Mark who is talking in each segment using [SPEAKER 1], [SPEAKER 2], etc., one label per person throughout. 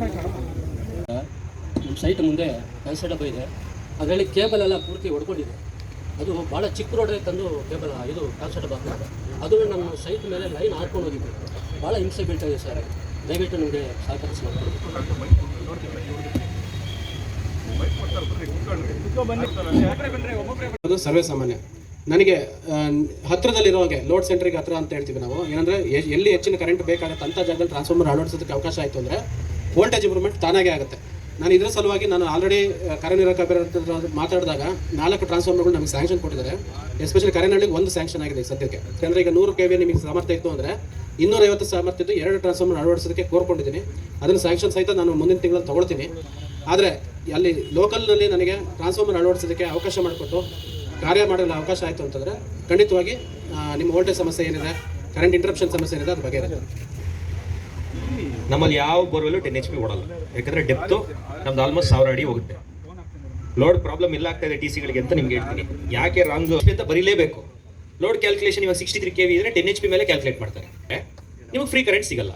[SPEAKER 1] ನಮ್ಮ ಸೈಟ್ ಮುಂದೆ ಕ್ಯಾನ್ಸರ್ ಡಬ್ಬ ಇದೆ. ಅದರಲ್ಲಿ ಕೇಬಲ್ ಎಲ್ಲ ಪೂರ್ತಿ ಹೊಡ್ಕೊಂಡಿದೆ ಅದು ಭಾಳ ಚಿಕ್ಕ ರೋಡಲ್ಲಿ ತಂದು ಕೇಬಲ್ ಇದು ಕ್ಯಾನ್ಸರ್ ಡಬ್ಬ ಅದು ನಮ್ಮ ಸೈಟ್ ಮೇಲೆ ಲೈನ್ ಹಾರ್ಕೊಂಡು ಹೋಗಿದ್ದು. ಭಾಳ ಹಿಂಸೆ ಬೀಳ್ತಾ ಇದೆ ಸರ್ ದಯವಿಟ್ಟು ನಮಗೆ ಸಹಕರಿಸಿ
[SPEAKER 2] ಅದು ಸರ್ವೇ ಸಾಮಾನ್ಯ. ನನಗೆ ಹಾಗೆ ಲೋಡ್ ಸೆಂಟ್ರಿಗೆ ಹತ್ರ ಅಂತ ಹೇಳ್ತೀವಿ ನಾವು. ಏನಂದ್ರೆ ಎಲ್ಲಿ ಹೆಚ್ಚಿನ ಕರೆಂಟ್ ಬೇಕಾಗುತ್ತೆ ಅಂತ ಜಾಗದಲ್ಲಿ ಟ್ರಾನ್ಸ್ಫಾರ್ಮರ್ ಅಳವಡಿಸೋದಕ್ಕೆ ಅವಕಾಶ ಆಯಿತು ಅಂದರೆ ವೋಲ್ಟೇಜ್ ಇಂಪ್ರೂವ್ಮೆಂಟ್ ತಾನಾಗೇ ಆಗುತ್ತೆ. ನಾನು ಇದರ ಸಲುವಾಗಿ ನಾನು ಆಲ್ರೆಡಿ ಕಾರ್ಯನಿರ್ವಾಹಕ ಮಾತಾಡಿದಾಗ ನಾಲ್ಕು ಟ್ರಾನ್ಸ್ಫಾರ್ಮರ್ಗಳು ನಮಗೆ ಸ್ಯಾಂಕ್ಷನ್ ಕೊಟ್ಟಿದ್ದಾರೆ. ಎಸ್ಪೆಷಲಿ ಕರೆನಹಳ್ಳಿಗೆ ಒಂದು ಸ್ಯಾಂಕ್ಷನ್ ಆಗಿದೆ ಸದ್ಯಕ್ಕೆ. ಯಾಕಂದರೆ ಈಗ ನೂರು ಕೆ ವಿ ನಿಮಗೆ ಸಾಮರ್ಥ್ಯ ಇತ್ತು ಅಂದರೆ ಇನ್ನೂರೈವತ್ತು ಸಾಮರ್ಥ್ಯ ಇದ್ದು ಎರಡು ಟ್ರಾನ್ಸ್ಫಾರ್ಮರ್ ಅಳವಡಿಸೋದಕ್ಕೆ ಕೋರ್ಕೊಂಡಿದ್ದೀನಿ. ಅದನ್ನು ಸ್ಯಾಂಕ್ಷನ್ ಸಹಿತ ನಾನು ಮುಂದಿನ ತಿಂಗಳಲ್ಲಿ ತೊಗೊಳ್ತೀನಿ. ಆದರೆ ಅಲ್ಲಿ ಲೋಕಲ್ನಲ್ಲಿ ನನಗೆ ಟ್ರಾನ್ಸ್ಫಾರ್ಮರ್ ಅಳವಡಿಸೋದಕ್ಕೆ ಅವಕಾಶ ಮಾಡಿಕೊಟ್ಟು ಕಾರ್ಯ ಮಾಡಲು ಅವಕಾಶ ಆಯಿತು ಅಂತಂದರೆ ಖಂಡಿತವಾಗಿ ನಿಮ್ಮ ವೋಲ್ಟೇಜ್ ಸಮಸ್ಯೆ ಏನಿದೆ ಕರೆಂಟ್ ಇಂಟ್ರಪ್ಷನ್ ಸಮಸ್ಯೆ ಏನಿದೆ ಅದು ಬಗೆಹರಿಯುತ್ತೆ.
[SPEAKER 3] ನಮ್ಮಲ್ಲಿ ಯಾವ ಬೋರ್ವೆಲ್ ಟೆನ್ ಎಚ್ ಪಿ ಓಡಲ್ಲ. ಯಾಕಂದ್ರೆ ಡೆಪ್ತು ನಮ್ದು ಆಲ್ಮೋಸ್ಟ್ ಸಾವಿರ ಅಡಿ ಹೋಗುತ್ತೆ. ಲೋಡ್ ಪ್ರಾಬ್ಲಮ್ ಇಲ್ಲ ಆಗ್ತಾ ಇದೆ ಟಿ ಸಿಗಳಿಗೆ ಅಂತ ನಿಮ್ಗೆ ಹೇಳ್ತೀನಿ. ಯಾಕೆ ರಾಂಗ್ ಅಂತ ಬರೀಲೇಬೇಕು. ಲೋಡ್ ಕ್ಯಾಲ್ಕುಲೇಷನ್ ಇವಾಗ ಸಿಕ್ಸ್ಟಿ ತ್ರೀ ಕೆ ವಿ ಇದ್ರೆ ಟೆನ್ ಎಚ್ ಪಿ ಮೇಲೆ ಕ್ಯಾಲ್ಕುಲೇಟ್ ಮಾಡ್ತಾರೆ. ನಿಮಗೆ ಫ್ರೀ ಕರೆಂಟ್ ಸಿಗಲ್ಲ.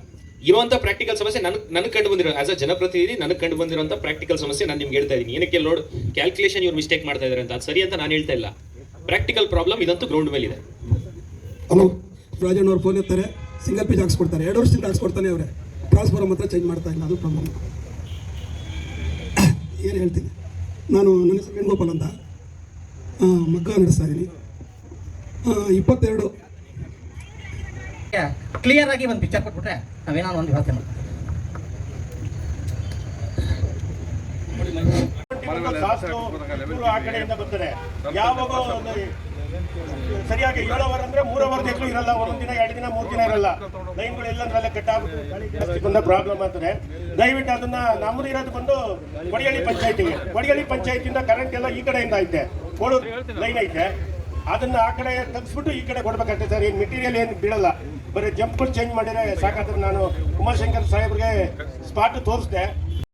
[SPEAKER 3] ಇರುವಂತ ಪ್ರಾಕ್ಟಿಕಲ್ ಸಮಸ್ಯೆ ನನಗೆ ನನಗೆ ಕಂಡು ಬಂದಿರೋ ಆಸ್ ಅ ಜನಪ್ರತಿನಿಧಿ ನನಗೆ ಕಂಡು ಬಂದಿರುವಂತ ಪ್ರಾಕ್ಟಿಕಲ್ ಸಮಸ್ಯೆ ನಾನು ನಿಮ್ಗೆ ಹೇಳ್ತಾ ಇದ್ದೀನಿ. ಏನಕ್ಕೆ ಲೋಡ್ ಕ್ಯಾಲ್ಕುಲೇಷನ್ ಇವ್ರು ಮಿಸ್ಟೇಕ್ ಮಾಡ್ತಾ ಇದಾರೆ ಅಂತ? ಅದು ಸರಿ ಅಂತ ನಾನು ಹೇಳ್ತಾ ಇಲ್ಲ. ಪ್ರಾಕ್ಟಿಕಲ್ ಪ್ರಾಬ್ಲಮ್ ಇದಂತೂ ಗ್ರೌಂಡ್ ಮೇಲೆ ಇದೆ
[SPEAKER 4] ಹಲೋ, ರಾಜಣ್ಣ ಅವ್ರು ಫೋನ್ ಎತ್ತಾರೆ. ಸಿಂಗಲ್ ಪೇಜ್ ಹಾಕ್ಸ್ಕೊಡ್ತಾರೆ. ಎರಡು ವರ್ಷದಿಂದ ಹಾಕ್ಸ್ಕೊಡ್ತಾನೆ ಅವರೇ. ಟ್ರಾನ್ಸ್ಫಾರ್ಮ್ ಮಾತ್ರ ಚೇಂಜ್ ಮಾಡ್ತಾ ಇಲ್ಲ ಅದು ಪ್ರಾಬ್ಲಮ್ ಏನು ಹೇಳ್ತೀನಿ? ನಾನು ನನ್ನ ಹೆಸರು ವೇಣುಗೋಪಾಲ್ ಅಂತ. ಮಗ್ಗ ನಡೆಸ್ತಾ ಇದ್ದೀನಿ ಇಪ್ಪತ್ತೆರಡು.
[SPEAKER 5] ಕ್ಲಿಯರ್ ಆಗಿ ಒಂದು ಪಿಕ್ಚರ್ ಕೊಟ್ಬಿಟ್ರೆ ನಾವೇನಾದ್ರು ಒಂದು
[SPEAKER 6] ಹೇಳ್ತೇನೆ ಆ ಕಡೆಯಿಂದ ಬರ್ತಾರೆ. ಯಾವಾಗ ಒಂದು ಸರಿಯಾಗಿ ಏಳು ಅವರ್ ಅಂದ್ರೆ ಮೂರು ಅವರ್ ದೇಕು ಇರಲ್ಲ, ಒಂದೊಂದು ದಿನ, ಎರಡು ದಿನ, ಮೂರು ದಿನ ಇರಲ್ಲ. ಲೈನ್ಗಳು ಎಲ್ಲಂದ್ರಲ್ಲೇ ಕಟ್ ಆಗುತ್ತೆ ಪ್ರಾಬ್ಲಮ್ ಆಗ್ತದೆ. ದಯವಿಟ್ಟು ಅದನ್ನ ನಮ್ದು ಇರೋದು ಬಂದು ಕೊಡಿಯಳ್ಳಿ ಪಂಚಾಯತಿಗೆ. ಕೊಡಿಯಳ್ಳಿ ಪಂಚಾಯತಿಯಿಂದ ಕರೆಂಟ್ ಎಲ್ಲ ಈ ಕಡೆಯಿಂದ ಐತೆ. ಲೈನ್ ಐತೆ. ಅದನ್ನ ಆ ಕಡೆ ತಗ್ಸ್ಬಿಟ್ಟು ಈ ಕಡೆ ಕೊಡ್ಬೇಕಾಗ್ತದೆ ಸರ್. ಏನು ಮೆಟೀರಿಯಲ್ ಏನು ಬೀಳಲ್ಲ. ಬರೀ ಜಂಪ್ ಚೇಂಜ್ ಮಾಡಿದ್ರೆ ಸಾಕಾದ್ರೆ ನಾನು ಉಮಾಶಂಕರ್ ಸಾಹೇಬ್ರಿಗೆ ಸ್ಪಾಟ್ ತೋರಿಸ್ದೆ.